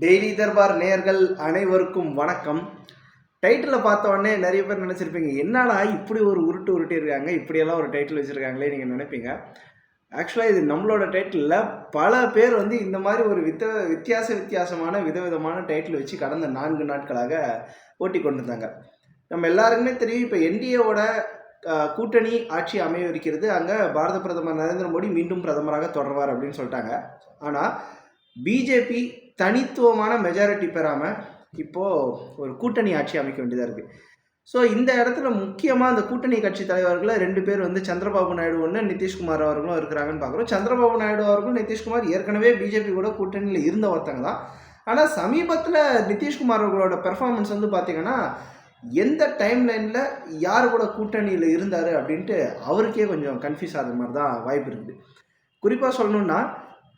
Daily Darbar நேயர்கள் அனைவருக்கும் வணக்கம். டைட்டிலை பார்த்த உடனே நிறைய பேர் நினச்சிருப்பீங்க என்னடா இப்படி ஒரு உருட்டு உருட்டி இருக்காங்க இப்படியெல்லாம் ஒரு டைட்டில் வச்சுருக்காங்களே நீங்கள் நினைப்பீங்க. ஆக்சுவலாக இது நம்மளோட டைட்டிலில் பல பேர் வந்து இந்த மாதிரி ஒரு வித்த வித்தியாச வித்தியாசமான விதவிதமான டைட்டில் வச்சு கடந்த நான்கு நாட்களாக ஓட்டி கொண்டு இருந்தாங்க நம்ம எல்லாருக்குமே தெரியும் இப்போ என்டிஏவோட கூட்டணி ஆட்சி அமையவிருக்கிறது. அங்கே பாரத பிரதமர் நரேந்திர மோடி மீண்டும் பிரதமராக தொடர்வார் அப்படின்னு சொல்லிட்டாங்க. ஆனால் பிஜேபி தனித்துவமான மெஜாரிட்டி பெறாமல் இப்போது ஒரு கூட்டணி ஆட்சி அமைக்க வேண்டியதாக இருக்குது ஸோ இந்த இடத்துல முக்கியமாக அந்த கூட்டணி கட்சி தலைவர்களை ரெண்டு பேர் வந்து சந்திரபாபு நாயுடு ஒன்று நிதிஷ்குமார் அவர்களும் இருக்கிறாங்கன்னு பார்க்குறோம். சந்திரபாபு நாயுடு அவர்களும் நிதிஷ்குமார் ஏற்கனவே பிஜேபி கூட கூட்டணியில் இருந்த ஒருத்தங்க தான். ஆனால் சமீபத்தில் நிதிஷ்குமார் அவர்களோட பெர்ஃபார்மன்ஸ் வந்து பார்த்திங்கன்னா எந்த டைம் லைனில் யார் கூட கூட்டணியில் இருந்தார் அப்படின்ட்டு அவருக்கே கொஞ்சம் கன்ஃபியூஸ் ஆகிற மாதிரி தான் வாய்ப்பு இருக்குது. குறிப்பாக சொல்லணுன்னா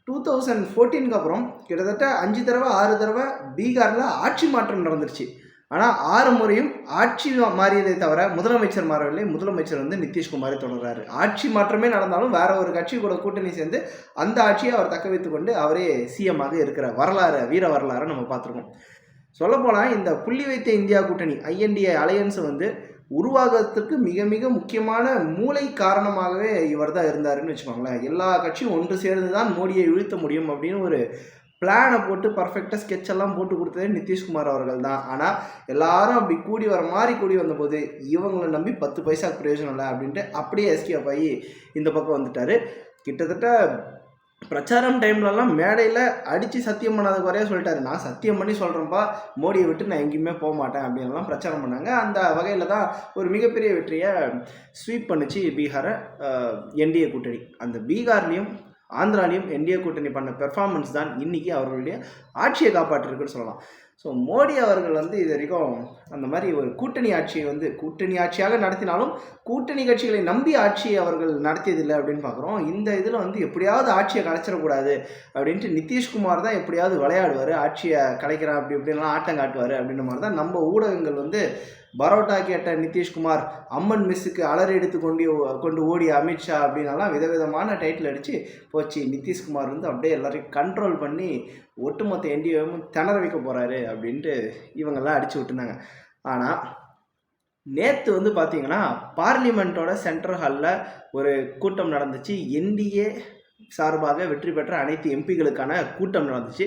டூ தௌசண்ட் ஃபோர்டீனுக்கு அப்புறம் கிட்டத்தட்ட அஞ்சு தடவை ஆறு தடவை பீகாரில் ஆட்சி மாற்றம் நடந்துருச்சு. ஆனால் ஆறு முறையும் ஆட்சி மாறியதை தவிர முதலமைச்சர் மாறவில்லை. முதலமைச்சர் வந்து நிதிஷ்குமாரை தொடர்றாரு. ஆட்சி மாற்றமே நடந்தாலும் வேற ஒரு கட்சி கூட கூட்டணி சேர்ந்து அந்த ஆட்சியை அவர் தக்க வைத்து கொண்டு அவரே சிஎம் ஆக இருக்கிற வரலாறு வீர வரலாறை நம்ம பார்த்துருக்கோம். சொல்லப்போனால் இந்த புள்ளி வைத்த இந்தியா கூட்டணி ஐஎன்டிஏ அலையன்ஸ் வந்து உருவாகிறதுக்கு மிக மிக முக்கியமான மூளை காரணமாகவே இவர் தான் இருந்தாருன்னு வச்சுக்கோங்களேன். எல்லா கட்சியும் ஒன்று சேர்ந்து தான் மோடியை வீழ்த்த முடியும் அப்படின்னு ஒரு பிளானை போட்டு பர்ஃபெக்டாக ஸ்கெட்ச் எல்லாம் போட்டு கொடுத்ததே நிதிஷ்குமார் அவர்கள் தான். ஆனால் எல்லாரும் அப்படி கூடி வர மாதிரி கூடி வந்தபோது இவங்களை நம்பி பத்து பைசா பிரயோஜனம் இல்லை அப்படின்ட்டு அப்படியே எஸ்கேப் ஆகி இந்த பக்கம் வந்துட்டார். கிட்டத்தட்ட பிரச்சாரம் டைம்லலாம் மேடையில் அடித்து சத்தியம் பண்ணாத குறைய சொல்லிட்டாரு. நான் சத்தியம் பண்ணி சொல்கிறேன்ப்பா மோடியை விட்டு நான் எங்கேயுமே போக மாட்டேன் அப்படின்லாம் பிரச்சாரம் பண்ணாங்க. அந்த வகையில் தான் ஒரு மிகப்பெரிய வெற்றியை ஸ்வீப் பண்ணுச்சு பீகாரை என்டிஏ கூட்டணி. அந்த பீகார்லேயும் ஆந்திராலையும் என்டிஏ கூட்டணி பண்ண பெர்ஃபார்மன்ஸ் தான் இன்றைக்கி அவர்களுடைய ஆட்சியை காப்பாற்றிருக்குன்னு சொல்லலாம். ஸோ மோடி அவர்கள் வந்து இது வரைக்கும் அந்த மாதிரி ஒரு கூட்டணி ஆட்சியை வந்து கூட்டணி ஆட்சியாக நடத்தினாலும் கூட்டணி கட்சிகளை நம்பி ஆட்சியை அவர்கள் நடத்தியதில்லை அப்படின்னு பார்க்குறோம். இந்த இதில் வந்து எப்படியாவது ஆட்சியை கலைச்சிடக்கூடாது அப்படின்ட்டு நிதிஷ்குமார் தான் எப்படியாவது விளையாடுவார் ஆட்சியை கலைக்கிறான் அப்படி இப்படின்லாம் ஆட்டம் காட்டுவார் அப்படின்ற மாதிரி தான் நம்ம ஊடகங்கள் வந்து பரோட்டா கேட்ட நிதிஷ்குமார் அம்மன் மிஸ்ஸுக்கு அலறி எடுத்து கொண்டு கொண்டு ஓடிய அமித்ஷா அப்படின்னாலாம் விதவிதமான டைட்டில் அடித்து போச்சு. நிதிஷ்குமார் வந்து அப்படியே எல்லாரையும் கண்ட்ரோல் பண்ணி ஒட்டுமொத்த என்டிஓவும் திணற வைக்க போகிறாரு அப்படின்ட்டு இவங்கெல்லாம் அடித்து விட்டுருந்தாங்க. ஆனால் நேற்று வந்து பார்த்தீங்கன்னா பார்லிமெண்ட்டோட சென்ட்ரல் ஹாலில் ஒரு கூட்டம் நடந்துச்சு. என்டிஏ சார்பாக வெற்றி பெற்ற அனைத்து எம்பிகளுக்கான கூட்டம் நடந்துச்சு.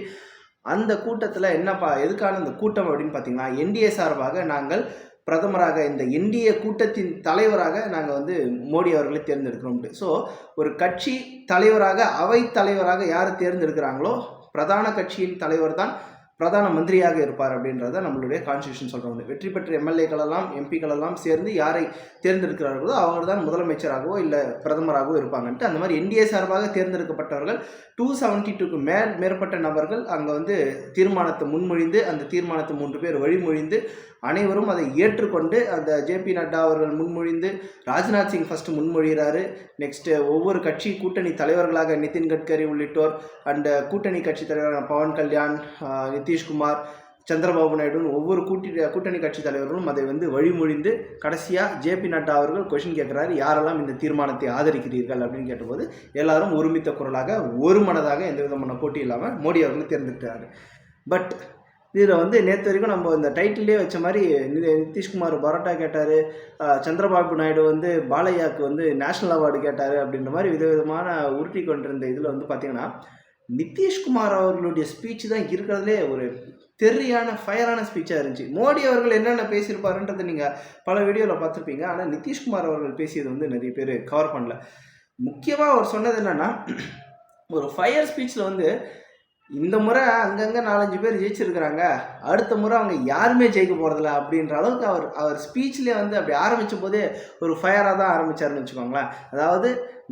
அந்த கூட்டத்தில் என்னப்பா எதுக்கான இந்த கூட்டம் அப்படின்னு பார்த்தீங்கன்னா என்டிஏ சார்பாக நாங்கள் பிரதமராக இந்த இந்திய கூட்டத்தின் தலைவராக நாங்கள் வந்து மோடி அவர்களை தேர்ந்தெடுக்கிறோம்ட்டு ஸோ ஒரு கட்சி தலைவராக அவை தலைவராக யார் தேர்ந்தெடுக்கிறாங்களோ பிரதான கட்சியின் தலைவர் தான் பிரதான மந்திரியாக இருப்பார் அப்படின்றத நம்மளுடைய கான்ஸ்டியூஷன் சொல்கிறோம் வெற்றி பெற்ற எம்எல்ஏக்களெல்லாம் எம்பிக்களெல்லாம் எம்பிக்கள் எல்லாம் சேர்ந்து யாரை தேர்ந்தெடுக்கிறார்களோ அவங்க தான் முதலமைச்சராகவோ இல்லை பிரதமராகவோ இருப்பாங்கன்ட்டு அந்த மாதிரி என்டிஏ சார்பாக தேர்ந்தெடுக்கப்பட்டவர்கள் டூ செவன்ட்டி டூக்கு மேல் மேற்பட்ட நபர்கள் அங்கே வந்து தீர்மானத்தை முன்மொழிந்து அந்த தீர்மானத்தை மூன்று பேர் வழிமொழிந்து அனைவரும் அதை ஏற்றுக்கொண்டு அந்த ஜேபி நட்டா அவர்கள் முன்மொழிந்து ராஜ்நாத் சிங் ஃபஸ்ட்டு முன்மொழிகிறாரு. நெக்ஸ்ட்டு ஒவ்வொரு கட்சி கூட்டணி தலைவர்களாக நிதின் கட்கரி உள்ளிட்டோர் அண்ட் கூட்டணி கட்சி தலைவரான பவன் கல்யாண் நிதிஷ்குமார் சந்திரபாபு நாயுடுன்னு ஒவ்வொரு கூட்டி கூட்டணி கட்சி தலைவர்களும் அதை வந்து வழிமொழிந்து கடைசியாக ஜேபி நட்டா அவர்கள் கொஷின் கேட்குறாரு. யாரெல்லாம் இந்த தீர்மானத்தை ஆதரிக்கிறீர்கள் அப்படின்னு கேட்டபோது எல்லாரும் ஒருமித்த குரலாக ஒரு மனதாக எந்த விதமான போட்டி இல்லாமல் மோடி அவர்கள் தேர்ந்தெடுக்கிறாரு பட் இதில் வந்து நேற்று வரைக்கும் நம்ம இந்த டைட்டிலே வச்ச மாதிரி நிதிஷ்குமார் பரோட்டா கேட்டார். சந்திரபாபு நாயுடு வந்து பாலையாவுக்கு வந்து நேஷ்னல் அவார்டு கேட்டார் அப்படின்ற மாதிரி விதவிதமான உருட்டி கொண்டிருந்த இதில் வந்து பார்த்திங்கன்னா நிதிஷ்குமார் அவர்களுடைய ஸ்பீச் தான் இருக்கிறதுலே ஒரு தெரியான ஃபயரான ஸ்பீச்சாக இருந்துச்சு. மோடி அவர்கள் என்னென்ன பேசியிருப்பாருன்றதை நீங்கள் பல வீடியோவில் பார்த்துருப்பீங்க. ஆனால் நிதிஷ்குமார் அவர்கள் பேசியது வந்து நிறைய பேர் கவர் பண்ணல. முக்கியமாக அவர் சொன்னது என்னென்னா ஒரு ஃபயர் ஸ்பீச்சில் வந்து இந்த முறை அங்கங்கே நாலஞ்சு பேர் ஜெயிச்சிருக்கிறாங்க. அடுத்த முறை அவங்க யாருமே ஜெயிக்க போகிறதில்ல அப்படின்ற அளவுக்கு அவர் அவர் ஸ்பீச்லேயே வந்து அப்படி ஆரம்பித்த போதே ஒரு ஃபயராக தான் ஆரம்பித்தார்னு வச்சுக்கோங்களேன். அதாவது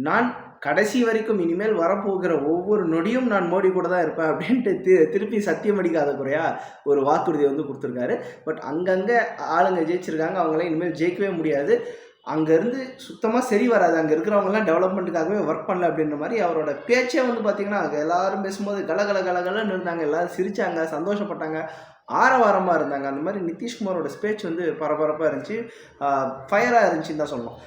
நான் கடைசி வரைக்கும் இனிமேல் வரப்போகிற ஒவ்வொரு நொடியும் நான் மோடி கூட தான் இருப்பேன் அப்படின்ட்டு தி திருப்பி சத்தியம் அடிக்காத குறையா ஒரு வாக்குறுதி வந்து கொடுத்துருக்காரு. பட் அங்கங்கே ஆளுங்க ஜெயிச்சிருக்காங்க அவங்கள இனிமேல் ஜெயிக்கவே முடியாது. அங்கேருந்து சுத்தமாக சரி வராது. அங்கே இருக்கிறவங்கலாம் டெவலப்மெண்ட்டுக்காகவே ஒர்க் பண்ணல அப்படின்ற மாதிரி அவரோட பேச்சே வந்து பார்த்திங்கன்னா அங்கே எல்லாரும் பேசும்போது கலகல கலகலன்னு இருந்தாங்க. எல்லோரும் சிரித்தாங்க சந்தோஷப்பட்டாங்க ஆரவாரமாக இருந்தாங்க. அந்த மாதிரி நிதிஷ்குமாரோட ஸ்பேச் வந்து பரபரப்பாக இருந்துச்சு. ஃபயராக இருந்துச்சுன்னு தான் சொல்லணும்.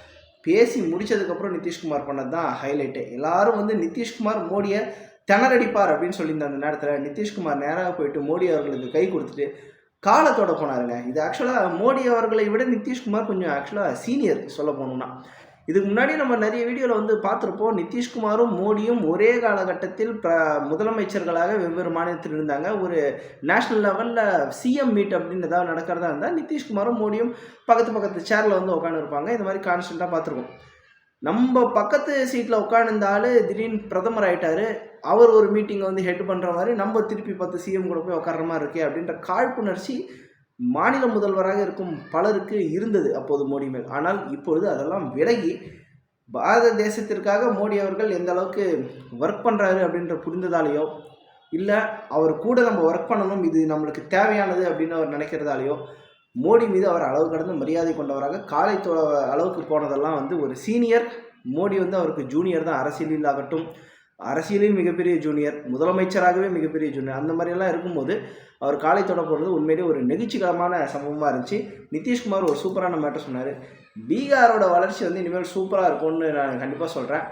பேசி முடிச்சதுக்கப்புறம் நிதிஷ்குமார் பண்ணது தான் ஹைலைட்டு எல்லாரும் வந்து நிதிஷ்குமார் மோடியை திணறடிப்பார் அப்படின்னு சொல்லியிருந்த அந்த நேரத்தில் நிதிஷ்குமார் நேராக போயிட்டு மோடி அவர்களுக்கு கை கொடுத்துட்டு காலத்தோட போனாருங்க. இது ஆக்சுவலாக மோடி அவர்களை விட நிதிஷ்குமார் கொஞ்சம் ஆக்சுவலாக சீனியர் சொல்ல போகணும்னா இதுக்கு முன்னாடி நம்ம நிறைய வீடியோவில் வந்து பார்த்துருப்போம் நிதிஷ்குமாரும் மோடியும் ஒரே காலகட்டத்தில் ப முதலமைச்சர்களாக வெவ்வேறு மாநிலத்தில் இருந்தாங்க. ஒரு நேஷ்னல் லெவலில் சிஎம் மீட் அப்படின்னு ஏதாவது நடக்கிறதா இருந்தால் நிதிஷ்குமாரும் மோடியும் பக்கத்து பக்கத்து சேரில் வந்து உட்காந்துருப்பாங்க இந்த மாதிரி கான்ஸ்டண்ட்டாக பார்த்துருக்கோம். நம்ம பக்கத்து சீட்டில் உட்காந்துருந்த ஆள் திடீர்னு பிரதமர் ஆகிட்டார் அவர் ஒரு மீட்டிங்கை வந்து ஹெட் பண்ணுற மாதிரி நம்ம திருப்பி பத்து சிஎம் கூட போய் உட்கார்ற மாதிரி இருக்கே அப்படின்ற காழ்ப்புணர்ச்சி மாநில முதல்வராக இருக்கும் பலருக்கு இருந்தது அப்போது மோடி மேல். ஆனால் இப்பொழுது அதெல்லாம் விலகி பாரத தேசத்திற்காக மோடி அவர்கள் எந்த அளவுக்கு ஒர்க் பண்ணுறாரு அப்படின்ற புரிந்ததாலேயோ இல்லை அவர் கூட நம்ம ஒர்க் பண்ணணும் இது நம்மளுக்கு தேவையானது அப்படின்னு அவர் நினைக்கிறதாலேயோ மோடி மீது அவர் அளவு கடந்த மரியாதை கொண்டவராக காலை தொ அளவுக்கு போனதெல்லாம் வந்து ஒரு சீனியர் மோடி வந்து அவருக்கு ஜூனியர் தான் அரசியலில் ஆகட்டும் அரசியலில் மிகப்பெரிய ஜூனியர் முதலமைச்சராகவே மிகப்பெரிய ஜூனியர் அந்த மாதிரியெல்லாம் இருக்கும்போது அவர் காலை தொட போகிறது உண்மையிலேயே ஒரு நெகிழ்ச்சிகரமான சம்பவமாக இருந்துச்சு. நிதிஷ்குமார் ஒரு சூப்பரான மேட்டர் சொன்னார். பீகாரோட வளர்ச்சி வந்து இனிமேல் சூப்பராக இருக்கும்னு நான் கண்டிப்பாக சொல்கிறேன்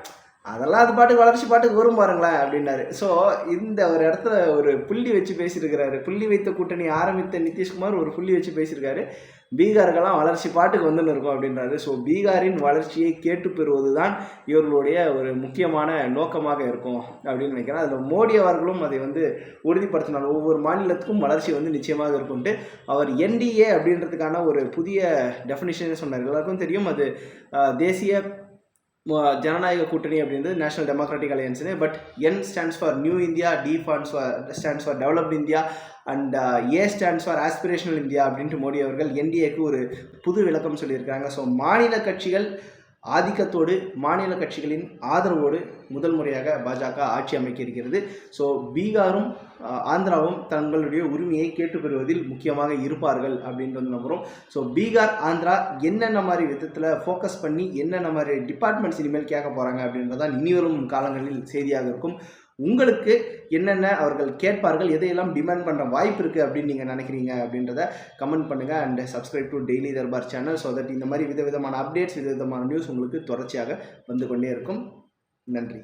அதெல்லாம் அது பாட்டுக்கு வளர்ச்சி பாட்டுக்கு வரும் பாருங்களேன் அப்படின்னாரு. ஸோ இந்த ஒரு இடத்துல ஒரு புள்ளி வச்சு பேசியிருக்கிறாரு. புள்ளி வைத்த கூட்டணி ஆரம்பித்த நிதிஷ்குமார் ஒரு புள்ளி வச்சு பேசியிருக்காரு. பீகாருக்கெல்லாம் வளர்ச்சி பாட்டுக்கு வந்துன்னு இருக்கும் அப்படின்றாரு. ஸோ பீகாரின் வளர்ச்சியை கேட்டு பெறுவது தான் இவர்களுடைய ஒரு முக்கியமான நோக்கமாக இருக்கும் அப்படின்னு நினைக்கிறேன். அதில் மோடி அவர்களும் அதை வந்து உறுதிப்படுத்தினார். ஒவ்வொரு மாநிலத்துக்கும் வளர்ச்சி வந்து நிச்சயமாக இருக்கும்ட்டு அவர் என்டிஏ அப்படின்றதுக்கான ஒரு புதிய டெஃபினிஷனே சொன்னார். எல்லாருக்கும் தெரியும் அது தேசிய ஜனநாயக கூட்டணி அப்படின்றது national democratic அலையன்ஸ்னு but N stands for new India D fonts for stands for developed India and A stands for aspirational India அப்படின்ட்டு மோடி அவர்கள் என்டிஏக்கு ஒரு புது விளக்கம் சொல்லியிருக்காங்க ஸோ மாநில கட்சிகள் ஆதிக்கத்தோடு மாநில கட்சிகளின் ஆதரவோடு முதல் முறையாக பாஜக ஆட்சி அமைக்க இருக்கிறது. ஸோ பீகாரும் ஆந்திராவும் தங்களுடைய உரிமையை கேட்டுப்பெறுவதில் முக்கியமாக இருப்பார்கள் அப்படின்றது நம்புகிறோம் ஸோ பீகார் ஆந்திரா என்னென்ன மாதிரி விதத்தில் ஃபோக்கஸ் பண்ணி என்னென்ன மாதிரி டிபார்ட்மெண்ட்ஸ் இனிமேல் கேட்க போகிறாங்க அப்படின்றதான் இனிவரும் காலங்களில் செய்தியாக இருக்கும். உங்களுக்கு என்னென்ன அவர்கள் கேட்பார்கள் எதையெல்லாம் டிமாண்ட் பண்ணுற வாய்ப்பு இருக்குது அப்படின்னு நீங்கள் நினைக்கிறீங்க அப்படின்றத கமெண்ட் பண்ணுங்கள் and subscribe to daily Darbar channel so that இந்த மாதிரி விதவிதமான அப்டேட்ஸ் விதவிதமான நியூஸ் உங்களுக்கு தொடர்ச்சியாக வந்து கொண்டே இருக்கும். நன்றி.